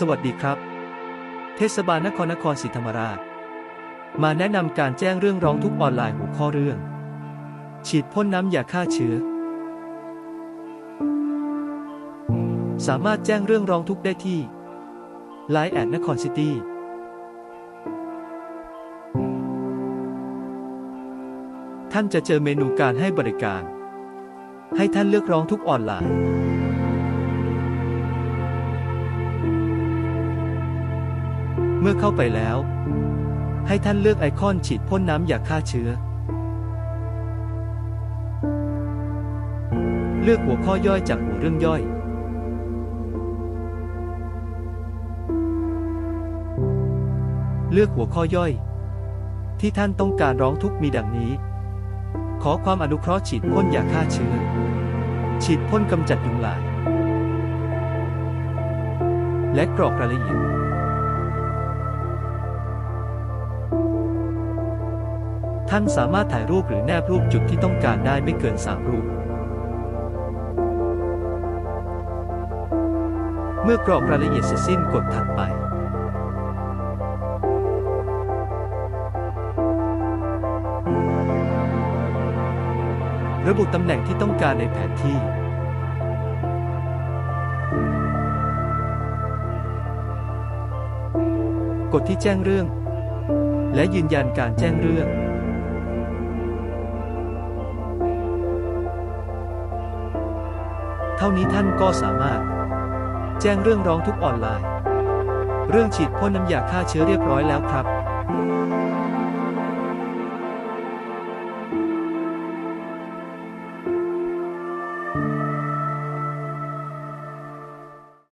สวัสดีครับ เทศบาลนครนครศรีธรรมราช มาแนะนำการแจ้งเรื่องร้องทุกข์ออนไลน์หัวข้อเรื่อง ฉีดพ่นน้ำยาฆ่าเชื้อ สามารถแจ้งเรื่องร้องทุกข์ได้ที่ Line แอดนครซิตี้ท่านจะเจอเมนูการให้บริการ ให้ท่านเลือกร้องทุกข์ออนไลน์ มื่อเข้าไปแล้ว ให้ท่านเลือกไอคอนฉีดพ่นน้ำยาฆ่าเชื้อ เลือกหัวข้อย่อยจากหัวเรื่องย่อย เลือกหัวข้อย่อย ที่ท่านต้องการร้องทุกข์มีดังนี้ ขอความอนุเคราะห์ฉีดพ่นยาฆ่าเชื้อ ฉีดพ่นกำจัดยุงลาย และกรอกรายละเอียด ท่านสามารถถ่ายรูปหรือแนบรูปจุดที่ต้องการได้ไม่เกิน 3 รูป เมื่อกรอกรายละเอียดเสร็จสิ้นกดถัดไป ระบุตำแหน่งที่ต้องการในแผนที่กดที่แจ้งเรื่อง และยืนยันการแจ้งเรื่อง เท่านี้ท่านก็สามารถ แจ้งเรื่องร้องทุกออนไลน์ เรื่องฉีดพ่นน้ำยาฆ่าเชื้อเรียบร้อยแล้วครับ